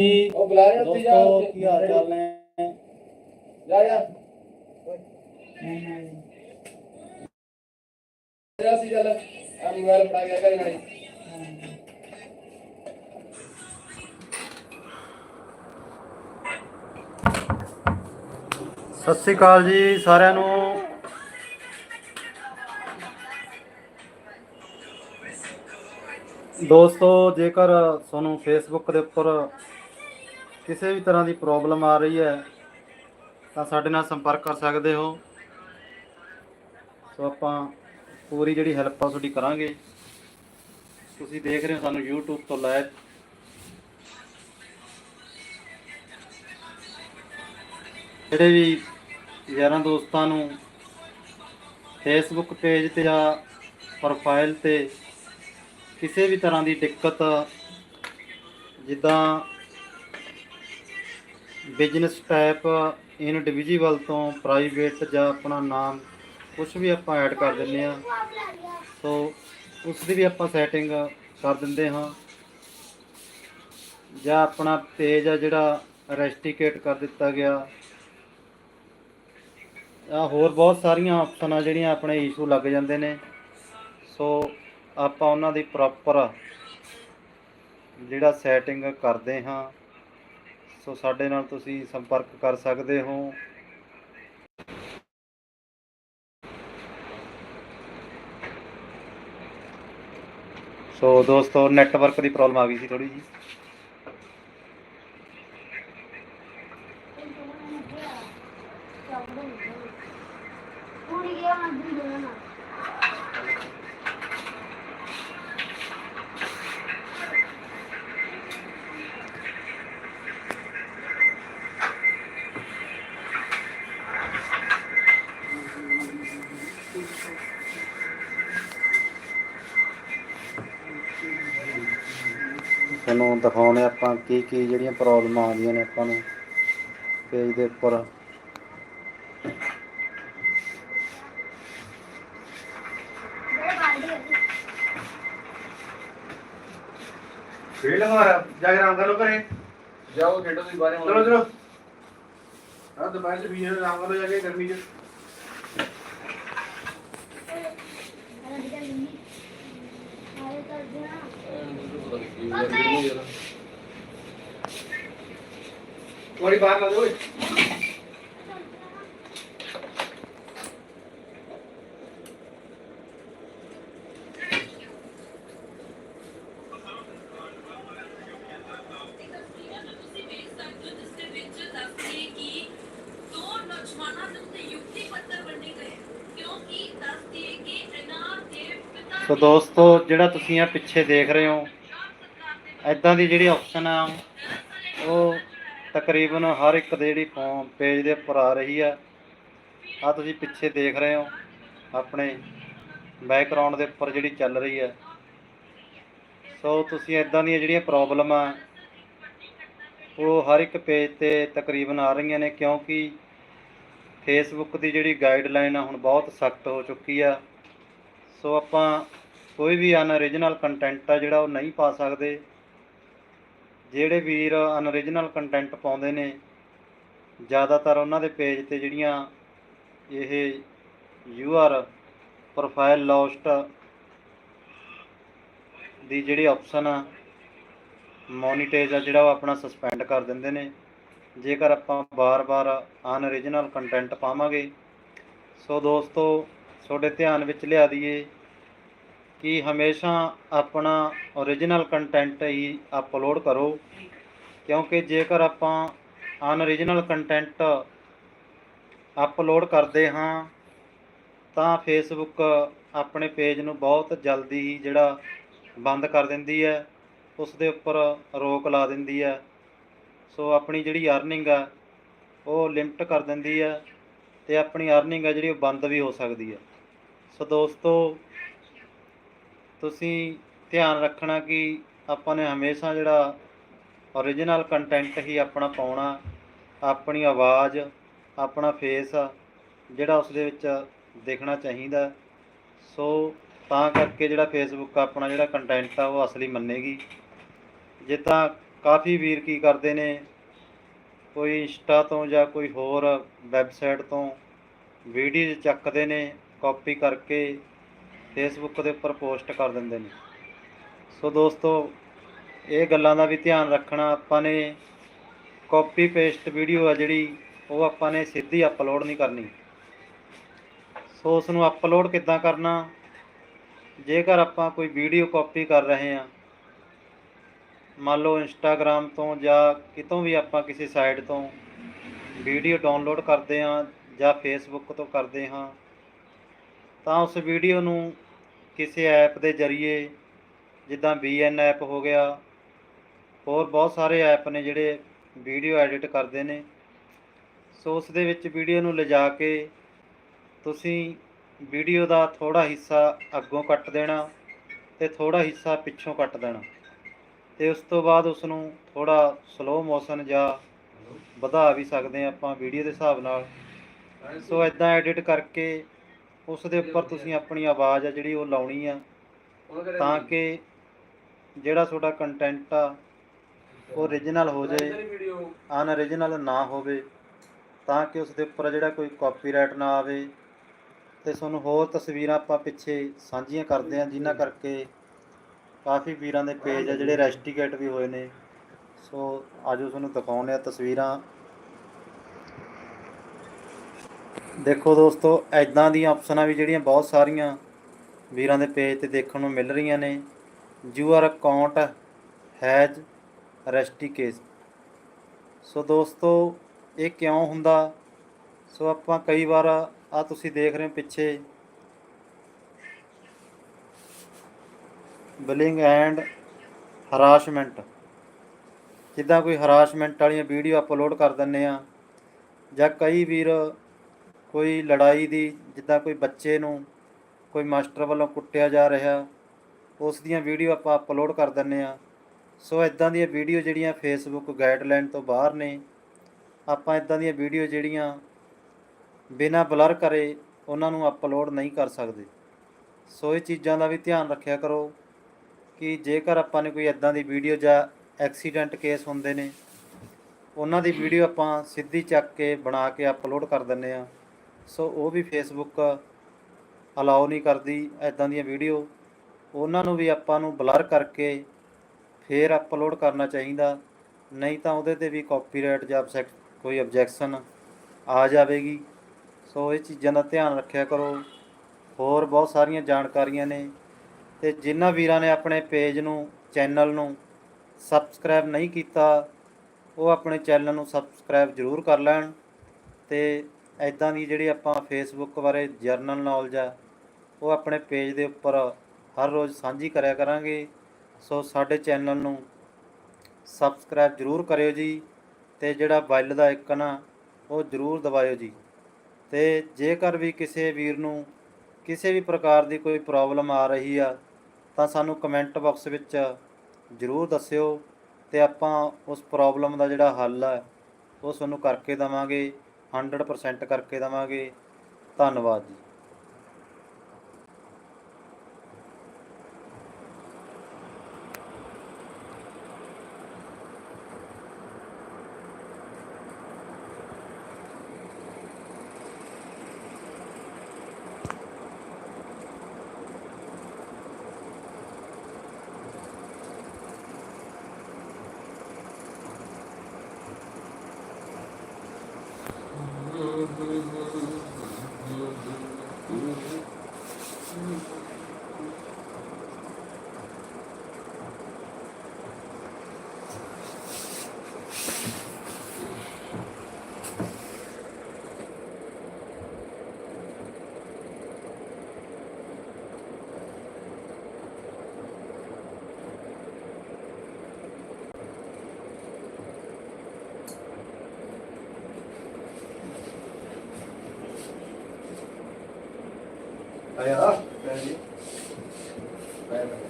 ਜੀ ਉਹ ਬੁਲਾ ਰਿਹਾ ਉੱਥੇ ਜਾ ਦੋਸਤੋ ਕੀ। ਹਾਲ ਚਾਲ ਨੇ? ਜਾ ਜਾ। ਜਾ ਸੀ ਚੱਲ। ਆ ਮੋਬਾਈਲ ਫੜਾ ਗਿਆ ਘਰੇ ਨਾਲੇ। ਸਤਿ ਸ੍ਰੀ ਅਕਾਲ ਜੀ ਸਾਰਿਆਂ ਨੂੰ। ਦੋਸਤੋ ਜੇਕਰ ਤੁਹਾਨੂੰ ਫੇਸਬੁੱਕ ਦੇ ਉੱਪਰ ਕਿਸੇ ਵੀ ਤਰ੍ਹਾਂ ਦੀ ਪ੍ਰੋਬਲਮ ਆ ਰਹੀ ਹੈ, ਤਾਂ ਸਾਡੇ ਨਾਲ ਸੰਪਰਕ ਕਰ ਸਕਦੇ ਹੋ। ਸੋ ਆਪਾਂ ਪੂਰੀ ਜਿਹੜੀ ਹੈਲਪ ਆ ਤੁਹਾਡੀ ਕਰਾਂਗੇ। ਤੁਸੀਂ ਦੇਖ ਰਹੇ ਹੋ ਸਾਨੂੰ YouTube ਤੋਂ ਲਾਈਵ ਜਿਹੜੇ ਵੀ ਯਾਰਾਂ ਦੋਸਤਾਂ ਨੂੰ ਫੇਸਬੁੱਕ ਪੇਜ ਤੇ ਜਾਂ ਪ੍ਰੋਫਾਈਲ ਤੇ ਕਿਸੇ ਵੀ ਤਰ੍ਹਾਂ ਦੀ ਦਿੱਕਤ, ਜਿੱਦਾਂ ਬਿਜ਼ਨਸ ਟਾਈਪ ਇਨਡਿਵਿਜੂਅਲ ਤੋਂ ਪ੍ਰਾਈਵੇਟ ਜਾਂ ਆਪਣਾ ਨਾਮ ਕੁਝ ਵੀ ਆਪਾਂ ਐਡ ਕਰ ਦਿੰਦੇ ਆ ਸੋ ਉਸ ਦੀ ਵੀ ਆਪਾਂ ਸੈਟਿੰਗ ਕਰ ਦਿੰਦੇ ਹਾਂ। ਜਾਂ ਆਪਣਾ ਪੇਜ ਆ ਜਿਹੜਾ ਰੈਸਟੀਕੇਟ ਕਰ ਦਿੱਤਾ ਗਿਆ। ਆ ਹੋਰ ਬਹੁਤ ਸਾਰੀਆਂ ਆਪਸ਼ਨ ਆ ਜਿਹੜੀਆਂ ਆਪਣੇ ਇਸ਼ੂ ਲੱਗ ਜਾਂਦੇ ਨੇ। ਸੋ ਆਪਾਂ ਉਹਨਾਂ ਦੀ ਪ੍ਰੋਪਰ ਜਿਹੜਾ ਸੈਟਿੰਗ ਕਰਦੇ ਹਾਂ। ਸੋ ਸਾਡੇ ਨਾਲ ਤੁਸੀਂ ਸੰਪਰਕ ਕਰ ਸਕਦੇ ਹੋ। ਸੋ ਦੋਸਤੋ ਨੈਟਵਰਕ ਦੀ ਪ੍ਰੋਬਲਮ ਆ ਗਈ ਸੀ ਥੋੜੀ ਜੀ ਪੂਰੀ ਗਿਆ ਅੰਦਰ ਦੋਨਾਂ ਤੁਹਾਨੂੰ ਦਿਖਾਉਣੇ ਆਪਾਂ ਕੀ ਕੀ ਜਿਹੜੀਆਂ ਪ੍ਰੋਬਲਮਾਂ ਆਉਂਦੀਆਂ ਨੇ ਆਪਾਂ ਨੂੰ। ਪੇਜ ਦੇ ਉੱਪਰ। ਫੀਲਡ ਮਾਰ ਜਾ ਕੇ ਆਰਾਮ ਕਰ ਲੋ ਘਰੇ। ਜਾਓ ਖੇਡੋ ਤੁਸੀਂ ਬਾਹਰ। ਚਲੋ ਚਲੋ। ਹਾਂ ਦੁਪਹਿਰ ਚ ਵੀ ਆਰਾਮ ਕਰ ਲੋ ਜਾ ਕੇ ਗਰਮੀ ਚ। ਅਰੇ ਤਸਵੀਰਾਂ ਨੂੰ ਤੁਸੀਂ ਵੇਖ ਸਕਦੇ ਹੋ ਜਿਸ ਦੇ ਵਿੱਚ ਦੱਸਦੇ ਕਿ ਦੋ ਨੌਜਵਾਨਾਂ ਦੇ ਉੱਤੇ ਯੁਕਤੀ ਪੱਤਰ ਵੰਡੇ ਗਏ ਕਿਉਂਕਿ ਦੱਸਦੇ ਕਿ ਇਹਨਾਂ ਦੇ ਪਿਤਾ ਸੋ ਦੋਸਤੋ ਜਿਹੜਾ ਤੁਸੀਂ ਆ ਪਿੱਛੇ ਦੇਖ ਰਹੇ ਹੋ ਐਦਾਂ ਦੀ ਜਿਹੜੀ ਆਪਸ਼ਨ ਆ, ਉਹ ਤਕਰੀਬਨ ਹਰ ਇੱਕ ਦੇ ਜਿਹੜੀ ਫੋਨ ਪੇਜ ਦੇ ਉੱਪਰ ਆ ਰਹੀ ਆ। ਆ ਤੁਸੀਂ ਪਿੱਛੇ ਦੇਖ ਰਹੇ ਹੋ, ਆਪਣੇ ਬੈਕਗ੍ਰਾਉਂਡ ਦੇ ਉੱਪਰ ਜਿਹੜੀ ਚੱਲ ਰਹੀ ਹੈ ਸੋ ਤੁਸੀਂ ਐਦਾਂ ਦੀਆਂ ਜਿਹੜੀਆਂ ਪ੍ਰੋਬਲਮਾਂ ਉਹ ਹਰ ਇੱਕ ਪੇਜ ਤੇ ਤਕਰੀਬਨ ਆ ਰਹੀਆਂ ਨੇ, ਕਿਉਂਕਿ ਫੇਸਬੁੱਕ ਦੀ ਜਿਹੜੀ ਗਾਈਡਲਾਈਨ ਆ ਹੁਣ ਬਹੁਤ ਸਖਤ ਹੋ ਚੁੱਕੀ ਆ। ਸੋ ਆਪਾਂ ਕੋਈ ਵੀ ਅਨਓਰੀਜਨਲ ਕੰਟੈਂਟ ਆ ਜਿਹੜਾ ਉਹ ਨਹੀਂ ਪਾ ਸਕਦੇ। ਜਿਹੜੇ ਵੀਰ ਅਨਓਰੀਜਨਲ ਕੰਟੈਂਟ ਪਾਉਂਦੇ ਨੇ, ਜ਼ਿਆਦਾਤਰ ਉਹਨਾਂ ਦੇ ਪੇਜ ਤੇ ਜਿਹੜੀਆਂ ਇਹ ਯੂ ਆਰ ਪ੍ਰੋਫਾਈਲ ਲੋਸਟ ਦੀ ਜਿਹੜੀ ਆਪਸ਼ਨ ਆ ਮੋਨੀਟੇਜ ਆ, ਜਿਹੜਾ ਉਹ ਆਪਣਾ ਸਸਪੈਂਡ ਕਰ ਦਿੰਦੇ ਨੇ। ਜੇਕਰ ਆਪਾਂ ਬਾਰ-ਬਾਰ ਅਨਓਰੀਜਨਲ ਕੰਟੈਂਟ ਪਾਵਾਂਗੇ, ਸੋ ਦੋਸਤੋ, ਤੁਹਾਡੇ ਧਿਆਨ ਵਿੱਚ ਲਿਆ ਦਈਏ ਕਿ ਹਮੇਸ਼ਾ ਆਪਣਾ ਓਰੀਜਨਲ ਕੰਟੈਂਟ ਹੀ ਅਪਲੋਡ ਕਰੋ, ਕਿਉਂਕਿ ਜੇਕਰ ਆਪਾਂ ਅਨਓਰੀਜਨਲ ਕੰਟੈਂਟ ਅਪਲੋਡ ਕਰਦੇ ਹਾਂ, ਤਾਂ ਫੇਸਬੁੱਕ ਆਪਣੇ ਪੇਜ ਨੂੰ ਬਹੁਤ ਜਲਦੀ ਹੀ ਜਿਹੜਾ ਬੰਦ ਕਰ ਦਿੰਦੀ ਹੈ ਉਸ ਦੇ ਉੱਪਰ ਰੋਕ ਲਾ ਦਿੰਦੀ ਹੈ। ਸੋ ਆਪਣੀ ਜਿਹੜੀ ਅਰਨਿੰਗ ਆ ਉਹ ਲਿਮਟ ਕਰ ਦਿੰਦੀ ਹੈ ਤੇ ਆਪਣੀ ਅਰਨਿੰਗ ਆ ਜਿਹੜੀ ਉਹ ਬੰਦ ਵੀ ਹੋ ਸਕਦੀ ਹੈ। ਸੋ ਦੋਸਤੋ ਤੁਸੀਂ ਧਿਆਨ ਰੱਖਣਾ ਕਿ ਆਪਾਂ ਨੇ ਹਮੇਸ਼ਾ ਜਿਹੜਾ ਓਰੀਜਨਲ ਕੰਟੈਂਟ ਹੀ ਆਪਣਾ ਪਾਉਣਾ, ਆਪਣੀ ਆਵਾਜ਼, ਆਪਣਾ ਫੇਸ ਜਿਹੜਾ ਉਸ ਦੇ ਵਿੱਚ ਦੇਖਣਾ ਚਾਹੀਦਾ। ਸੋ ਤਾਂ ਕਰਕੇ ਜਿਹੜਾ ਫੇਸਬੁੱਕ ਆਪਣਾ ਜਿਹੜਾ ਕੰਟੈਂਟ ਆ, ਉਹ ਅਸਲੀ ਮੰਨੇਗੀ। ਜੇ ਤਾਂ ਕਾਫੀ ਵੀਰ ਕੀ ਕਰਦੇ ਨੇ, ਕੋਈ ਇੰਸਟਾ ਤੋਂ ਜਾਂ ਕੋਈ ਹੋਰ ਵੈਬਸਾਈਟ ਤੋਂ ਵੀਡੀਓ ਚੱਕਦੇ ਨੇ ਕਾਪੀ ਕਰਕੇ ਫੇਸਬੁੱਕ ਦੇ ਉੱਪਰ ਪੋਸਟ ਕਰ ਦਿੰਦੇ ਨੇ। ਸੋ ਦੋਸਤੋ, ਇਹ ਗੱਲਾਂ ਦਾ ਵੀ ਧਿਆਨ ਰੱਖਣਾ, ਆਪਾਂ ਨੇ ਕਾਪੀ ਪੇਸਟ ਵੀਡੀਓ ਆ ਜਿਹੜੀ, ਉਹ ਆਪਾਂ ਨੇ ਸਿੱਧੀ ਅਪਲੋਡ ਨਹੀਂ ਕਰਨੀ। ਸੋ ਉਸ ਨੂੰ ਅਪਲੋਡ ਕਿੱਦਾਂ ਕਰਨਾ? ਜੇਕਰ ਆਪਾਂ ਕੋਈ ਵੀਡੀਓ ਕਾਪੀ ਕਰ ਰਹੇ ਹਾਂ, ਮੰਨ ਲਓ ਇੰਸਟਾਗ੍ਰam ਤੋਂ ਜਾਂ ਕਿਤੋਂ ਵੀ ਆਪਾਂ ਕਿਸੇ ਸਾਈਟ ਤੋਂ ਵੀਡੀਓ ਡਾਊਨਲੋਡ ਕਰਦੇ ਹਾਂ ਜਾਂ ਫੇਸਬੁੱਕ ਤੋਂ ਕਰਦੇ ਹਾਂ ਤਾਂ ਉਸ ਵੀਡੀਓ ਨੂੰ ਕਿਸੇ ਐਪ ਦੇ ਜ਼ਰੀਏ, ਜਿੱਦਾਂ VN ਐਪ ਹੋ ਗਿਆ, ਹੋਰ ਬਹੁਤ ਸਾਰੇ ਐਪ ਨੇ ਜਿਹੜੇ ਵੀਡੀਓ ਐਡਿਟ ਕਰਦੇ ਨੇ। ਸੋ ਉਸ ਦੇ ਵਿੱਚ ਵੀਡੀਓ ਨੂੰ ਲਿਜਾ ਕੇ ਤੁਸੀਂ ਵੀਡੀਓ ਦਾ ਥੋੜਾ ਹਿੱਸਾ ਅੱਗੋਂ ਕੱਟ ਦੇਣਾ ਤੇ ਥੋੜਾ ਹਿੱਸਾ ਪਿੱਛੋਂ ਕੱਟ ਦੇਣਾ। ਤੇ ਉਸ ਤੋਂ ਬਾਅਦ ਉਸ ਨੂੰ ਥੋੜਾ ਸਲੋ ਮੋਸ਼ਨ ਜਾਂ ਵਧਾ ਵੀ ਸਕਦੇ ਹਾਂ ਆਪਾਂ ਵੀਡੀਓ ਦੇ ਹਿਸਾਬ ਨਾਲ। ਸੋ ਇਦਾਂ ਐਡਿਟ ਕਰਕੇ ਉਸ ਦੇ ਉੱਪਰ ਤੁਸੀਂ ਆਪਣੀ ਆਵਾਜ਼ ਆ ਜਿਹੜੀ ਉਹ ਲਾਉਣੀ ਆ ਤਾਂ ਕਿ ਜਿਹੜਾ ਤੁਹਾਡਾ ਕੰਟੈਂਟ ਆ ਉਹ ਓਰੀਜਨਲ ਹੋ ਜਾਏ ਵੀਡੀਓ ਅਨਓਰੀਜਨਲ ਨਾ ਹੋਵੇ ਤਾਂ ਕਿ ਉਸ ਦੇ ਉੱਪਰ ਜਿਹੜਾ ਕੋਈ ਕਾਪੀਰਾਈਟ ਨਾ ਆਵੇ ਤੇ ਤੁਹਾਨੂੰ ਹੋਰ ਤਸਵੀਰਾਂ ਆਪਾਂ ਪਿੱਛੇ ਸਾਂਝੀਆਂ ਕਰਦੇ ਹਾਂ ਜਿਨ੍ਹਾਂ ਕਰਕੇ ਕਾਫੀ ਵੀਰਾਂ ਦੇ ਪੇਜ ਆ ਜਿਹੜੇ ਰੈਸਟੀਕੇਟ ਵੀ ਹੋਏ ਨੇ। ਸੋ ਆਜੋ ਤੁਹਾਨੂੰ ਦਿਖਾਉਂਦੇ ਆ ਤਸਵੀਰਾਂ। ਦੇਖੋ ਦੋਸਤੋ ਐਦਾਂ ਦੀਆਂ ਆਪਸ਼ਨਾਂ ਵੀ ਜਿਹੜੀਆਂ ਬਹੁਤ ਸਾਰੀਆਂ ਵੀਰਾਂ ਦੇ ਪੇਜ ਤੇ ਦੇਖਣ ਨੂੰ ਮਿਲ ਰਹੀਆਂ ਨੇ। Your account has restricted so ਦੋਸਤੋ, ਇਹ ਕਿਉਂ ਹੁੰਦਾ? ਸੋ ਆਪਾਂ ਕਈ ਵਾਰ ਆ ਤੁਸੀਂ ਦੇਖ ਰਹੇ ਹੋ ਪਿੱਛੇ। ਬਲਿੰਗ ਐਂਡ ਹਰਾਸਮੈਂਟ ਜਿੱਦਾਂ ਕੋਈ ਹਰਾਸਮੈਂਟ ਵਾਲੀਆਂ ਵੀਡੀਓ ਅਪਲੋਡ ਕਰ ਦਿੰਨੇ ਆ ਜਾਂ ਕਈ ਵੀਰ ਕੋਈ ਲੜਾਈ ਦੀ, ਜਿੱਦਾਂ ਕੋਈ ਬੱਚੇ ਨੂੰ ਕੋਈ ਮਾਸਟਰ ਵੱਲੋਂ ਕੁੱਟਿਆ ਜਾ ਰਿਹਾ, ਉਸ ਦੀਆਂ ਵੀਡੀਓ ਆਪਾਂ ਅਪਲੋਡ ਕਰ ਦਿੰਨੇ ਆ ਸੋ ਇਦਾਂ ਦੀਆਂ ਵੀਡੀਓ ਜਿਹੜੀਆਂ ਫੇਸਬੁੱਕ ਗਾਈਡਲਾਈਨ ਤੋਂ ਬਾਹਰ ਨੇ, ਆਪਾਂ ਇਦਾਂ ਦੀਆਂ ਵੀਡੀਓ ਜਿਹੜੀਆਂ ਬਿਨਾਂ ਬਲਰ ਕਰੇ ਉਹਨਾਂ ਨੂੰ ਅਪਲੋਡ ਨਹੀਂ ਕਰ ਸਕਦੇ। ਸੋ ਇਹ ਚੀਜ਼ਾਂ ਦਾ ਵੀ ਧਿਆਨ ਰੱਖਿਆ ਕਰੋ ਕਿ ਜੇਕਰ ਆਪਾਂ ਨੇ ਕੋਈ ਇਦਾਂ ਦੀ ਵੀਡੀਓ ਜਾਂ ਐਕਸੀਡੈਂਟ ਕੇਸ ਹੁੰਦੇ ਨੇ, ਉਹਨਾਂ ਦੀ ਵੀਡੀਓ ਆਪਾਂ ਸਿੱਧੀ ਚੱਕ ਕੇ ਬਣਾ ਕੇ ਅਪਲੋਡ ਕਰ ਦਿੰਨੇ ਆ ਸੋ ਉਹ ਵੀ ਫੇਸਬੁੱਕ ਅਲਾਉ ਨਹੀਂ ਕਰਦੀ ਇਦਾਂ ਦੀਆਂ ਵੀਡੀਓ ਉਹਨਾਂ ਨੂੰ ਵੀ ਆਪਾਂ ਨੂੰ ਬਲਰ ਕਰਕੇ ਫੇਰ ਅਪਲੋਡ ਕਰਨਾ ਚਾਹੀਦਾ। ਨਹੀਂ ਤਾਂ ਉਹਦੇ ਤੇ ਵੀ ਕਾਪੀਰਾਈਟ ਜਾਂ obsec- ਕੋਈ ਆਬਜੈਕਸ਼ਨ ਆ ਜਾਵੇਗੀ। ਸੋ ਇਹ ਚੀਜ਼ਾਂ ਦਾ ਧਿਆਨ ਰੱਖਿਆ ਕਰੋ। ਹੋਰ ਬਹੁਤ ਸਾਰੀਆਂ ਜਾਣਕਾਰੀਆਂ ਨੇ। ਤੇ ਜਿਨ੍ਹਾਂ ਵੀਰਾਂ ਨੇ ਆਪਣੇ ਪੇਜ ਨੂੰ ਚੈਨਲ ਨੂੰ ਸਬਸਕ੍ਰਾਈਬ ਨਹੀਂ ਕੀਤਾ, ਉਹ ਆਪਣੇ ਚੈਨਲ ਨੂੰ ਸਬਸਕ੍ਰਾਈਬ ਜ਼ਰੂਰ ਕਰ ਲੈਣ। ਤੇ ਐਦਾਂ ਦੀ ਜਿਹੜੀ ਆਪਾਂ ਫੇਸਬੁੱਕ ਬਾਰੇ ਜਰਨਲ ਨੌਲੇਜ ਆ, ਉਹ ਆਪਣੇ ਪੇਜ ਦੇ ਉੱਪਰ ਹਰ ਰੋਜ਼ ਸਾਂਝੀ ਕਰਿਆ ਕਰਾਂਗੇ। ਸੋ ਸਾਡੇ ਚੈਨਲ ਨੂੰ ਸਬਸਕ੍ਰਾਈਬ ਜ਼ਰੂਰ ਕਰਿਓ ਜੀ ਤੇ ਜਿਹੜਾ ਬੈਲ ਦਾ ਆਈਕਨ ਆ, ਉਹ ਜ਼ਰੂਰ ਦਬਾਇਓ ਜੀ। ਤੇ ਜੇਕਰ ਵੀ ਕਿਸੇ ਵੀਰ ਨੂੰ ਕਿਸੇ ਵੀ ਪ੍ਰਕਾਰ ਦੀ ਕੋਈ ਪ੍ਰੋਬਲਮ ਆ ਰਹੀ ਆ, ਤਾਂ ਸਾਨੂੰ ਕਮੈਂਟ ਬਾਕਸ ਵਿੱਚ ਜ਼ਰੂਰ ਦੱਸਿਓ ਤੇ ਆਪਾਂ ਉਸ ਪ੍ਰੋਬਲਮ ਦਾ ਜਿਹੜਾ ਹੱਲ ਹੈ ਉਹ ਤੁਹਾਨੂੰ ਕਰਕੇ ਦਵਾਂਗੇ। 100% ਕਰਕੇ ਦਵਾਂਗੇ। ਧੰਨਵਾਦ ਜੀ। ਆਇਆ ਪੈਰੀ ਪੈਰੀ